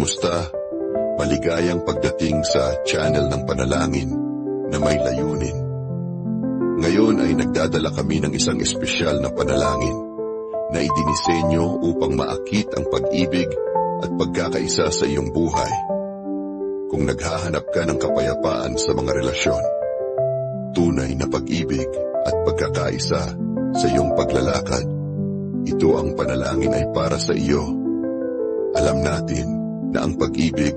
Kumusta? Maligayang pagdating sa channel ng panalangin na may layunin. Ngayon ay nagdadala kami ng isang espesyal na panalangin na idinisenyo upang maakit ang pag-ibig at pagkakaisa sa iyong buhay. Kung naghahanap ka ng kapayapaan sa mga relasyon, tunay na pag-ibig at pagkakaisa sa iyong paglalakad, ito ang panalangin ay para sa iyo. Alam natin na ang pag-ibig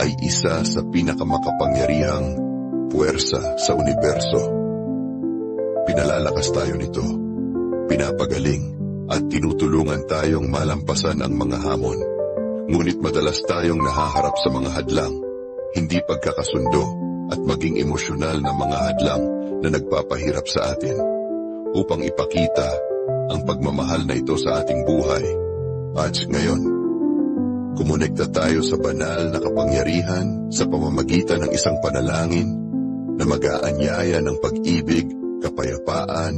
ay isa sa pinakamakapangyarihang puwersa sa universo. Pinalalakas tayo nito, pinapagaling at tinutulungan tayong malampasan ang mga hamon. Ngunit madalas tayong nahaharap sa mga hadlang, hindi pagkakasundo at maging emosyonal na mga hadlang na nagpapahirap sa atin upang ipakita ang pagmamahal na ito sa ating buhay. At ngayon, kumonekta tayo sa banal na kapangyarihan sa pamamagitan ng isang panalangin na mag-aanyaya ng pag-ibig, kapayapaan,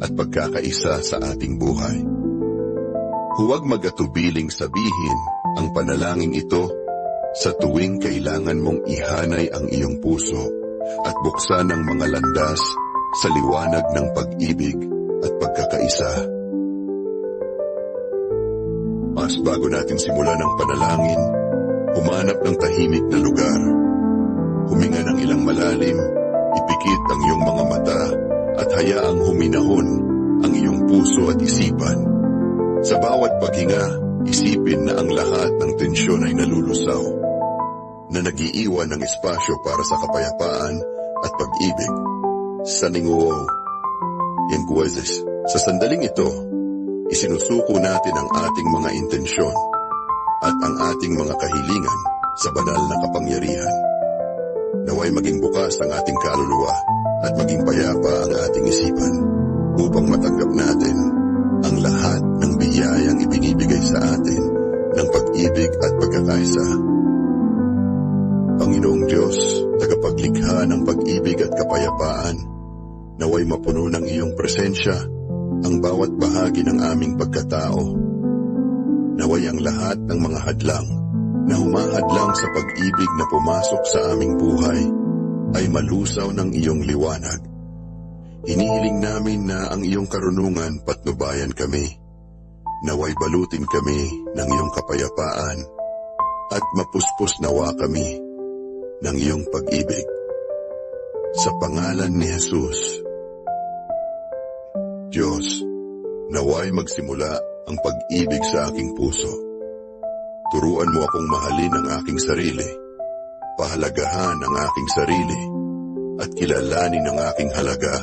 at pagkakaisa sa ating buhay. Huwag magatubiling sabihin ang panalangin ito sa tuwing kailangan mong ihanay ang iyong puso at buksan ang mga landas sa liwanag ng pag-ibig at pagkakaisa. Mas bago natin simulan ang panalangin, humanap ng tahimik na lugar. Huminga ng ilang malalim, ipikit ang iyong mga mata at hayaang huminahon ang iyong puso at isipan. Sa bawat paghinga, isipin na ang lahat ng tensyon ay nalulusaw, na nagiiwan ng espasyo para sa kapayapaan at pag-ibig. Sa yan kuwezes, sa sandaling ito, isinusuko natin ang ating mga intensyon at ang ating mga kahilingan sa banal na kapangyarihan. Naway maging bukas ang ating kaluluwa at maging payapa ang ating isipan upang matanggap natin ang lahat ng biyayang ibinibigay sa atin ng pag-ibig at pagkakaisa. Panginoong Diyos, tagapaglikha ng pag-ibig at kapayapaan, naway mapuno ng iyong presensya bawat bahagi ng aming pagkatao. Naway ang lahat ng mga hadlang na humahadlang sa pag-ibig na pumasok sa aming buhay ay malusaw ng iyong liwanag. Hinihiling namin na ang iyong karunungan patnubayan kami. Naway balutin kami ng iyong kapayapaan at mapuspos nawa kami ng iyong pag-ibig. Sa pangalan ni Jesus, Diyos, naway magsimula ang pag-ibig sa aking puso. Turuan mo akong mahalin ang aking sarili pahalagahan ang aking sarili at kilalanin ang aking halaga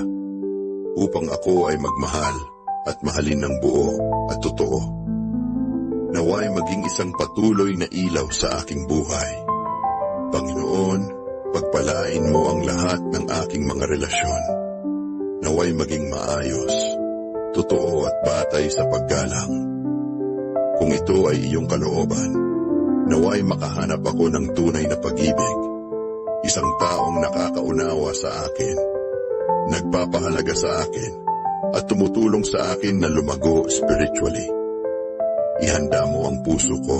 upang ako ay magmahal at mahalin ng buo at totoo. Naway maging isang patuloy na ilaw sa aking buhay. Panginoon, pagpalain mo ang lahat ng aking mga relasyon. Naway maging maayos, totoo at batay sa paggalang. Kung ito ay iyong kalooban, Naway makahanap ako ng tunay na pag-ibig. Isang taong nakakaunawa sa akin, nagpapahalaga sa akin, at tumutulong sa akin na lumago spiritually. Ihanda mo ang puso ko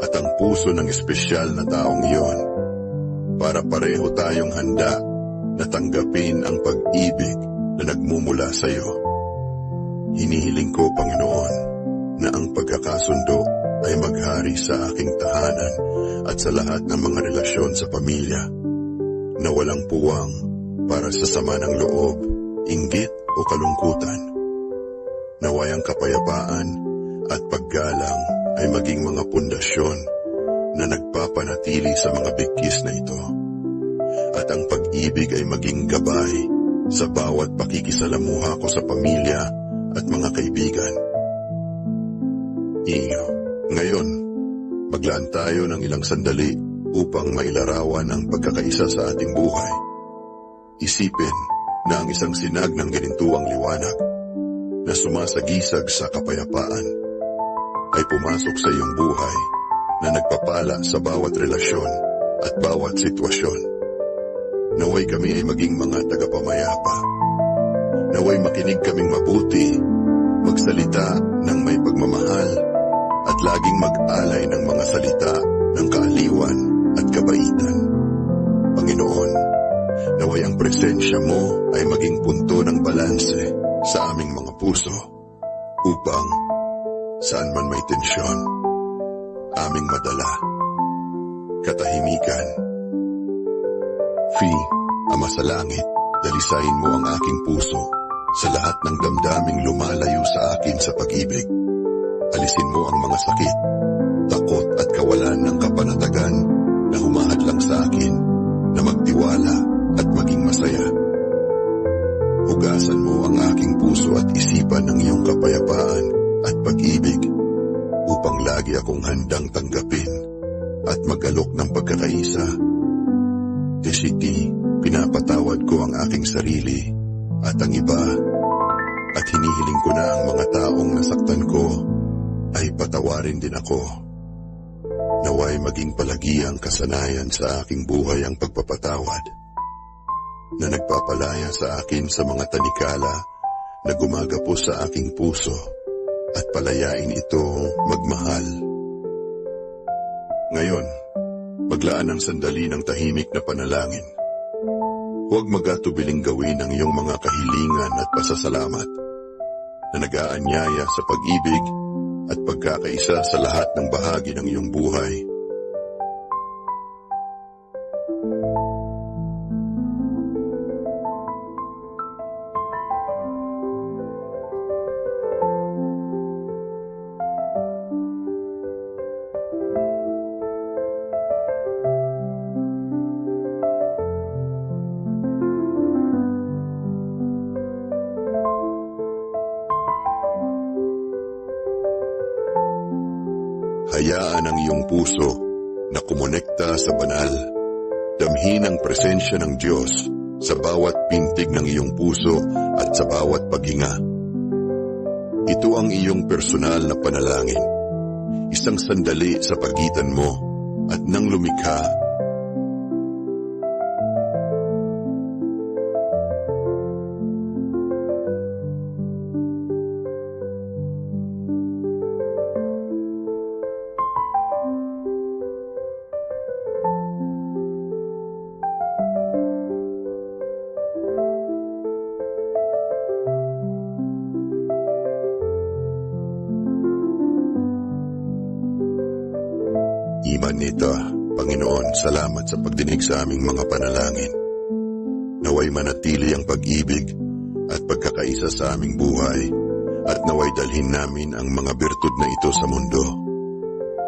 at ang puso ng espesyal na taong iyon para pareho tayong handa na tanggapin ang pag-ibig na nagmumula sa iyo. Hinihiling ko, Panginoon, na ang pagkakasundo ay maghari sa aking tahanan at sa lahat ng mga relasyon sa pamilya na walang puwang para sa sama ng loob, inggit o kalungkutan. Nawayang kapayapaan at paggalang ay maging mga pundasyon na nagpapanatili sa mga bigkis na ito. At ang pag-ibig ay maging gabay sa bawat pakikisalamuha ko sa pamilya at mga kaibigan. Iyo. Ngayon, maglaan tayo ng ilang sandali upang mailarawan ang pagkakaisa sa ating buhay. Isipin na ang isang sinag ng ginintuang liwanag na sumasagisag sa kapayapaan ay pumasok sa iyong buhay na nagpapala sa bawat relasyon at bawat sitwasyon. Naway kami ay maging mga tagapamayapa. Naway makinig kaming mabuti, magsalita ng may pagmamahal at laging mag-alay ng mga salita ng kaaliwan at kabaitan. Panginoon, naway ang presensya mo ay maging punto ng balanse sa aming mga puso upang saan man may tensyon, aming madala, katahimikan. Fee, Ama sa Langit, dalisayin mo ang aking puso sa lahat ng damdaming lumalayo sa akin sa pag-ibig. Alisin mo ang mga sakit, takot at kawalan ng kapanatagan na humahadlang sa akin na magtiwala at maging masaya. Hugasan mo ang aking puso at isipan ng iyong kapayapaan at pag-ibig upang lagi akong handang tanggapin at magalok ng pagkakaisa. Desiti, pinapatawad ko ang aking sarili at ang iba at hinihiling ko na ang mga taong nasaktan ko ay patawarin din ako. Naway maging palagi ang kasanayan sa aking buhay ang pagpapatawad na nagpapalaya sa akin sa mga tanikala na gumagapo sa aking puso at palayain ito magmahal. Ngayon, maglaan ng sandali ng tahimik na panalangin. Huwag magatubiling gawin ang iyong mga kahilingan at pasasalamat na nag-aanyaya sa pag-ibig at pagkakaisa sa lahat ng bahagi ng iyong buhay. Hayaan ang iyong puso na kumonekta sa banal. Damhin ang presensya ng Diyos sa bawat pintig ng iyong puso at sa bawat paghinga. Ito ang iyong personal na panalangin. Isang sandali sa pagitan mo at nang lumikha, Salamat sa pagdinig sa aming mga panalangin. Naway manatili ang pag-ibig at pagkakaisa sa aming buhay at naway dalhin namin ang mga birtud na ito sa mundo.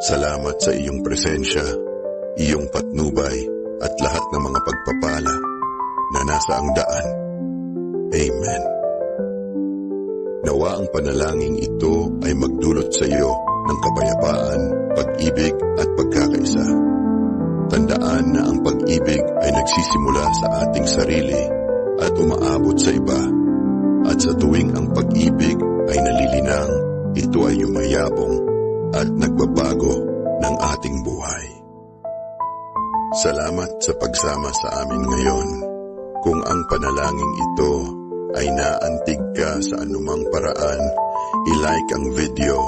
Salamat sa iyong presensya, iyong patnubay at lahat ng mga pagpapala na nasa ang daan. Amen. Nawa ang panalangin ito ay magdulot sa iyo ng kapayapaan, pag-ibig at pagkakaisa. Tandaan na ang pag-ibig ay nagsisimula sa ating sarili at umaabot sa iba. At sa tuwing ang pag-ibig ay nalilinang, ito ay yumayabong at nagbabago ng ating buhay. Salamat sa pagsama sa amin ngayon. Kung ang panalangin ito ay naantig ka sa anumang paraan, ilike ang video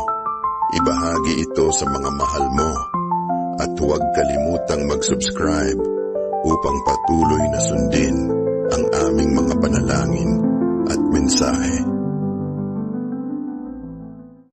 Ibahagi ito sa mga mahal mo at huwag kalimutang mag-subscribe upang patuloy na sundin ang aming mga panalangin at mensahe.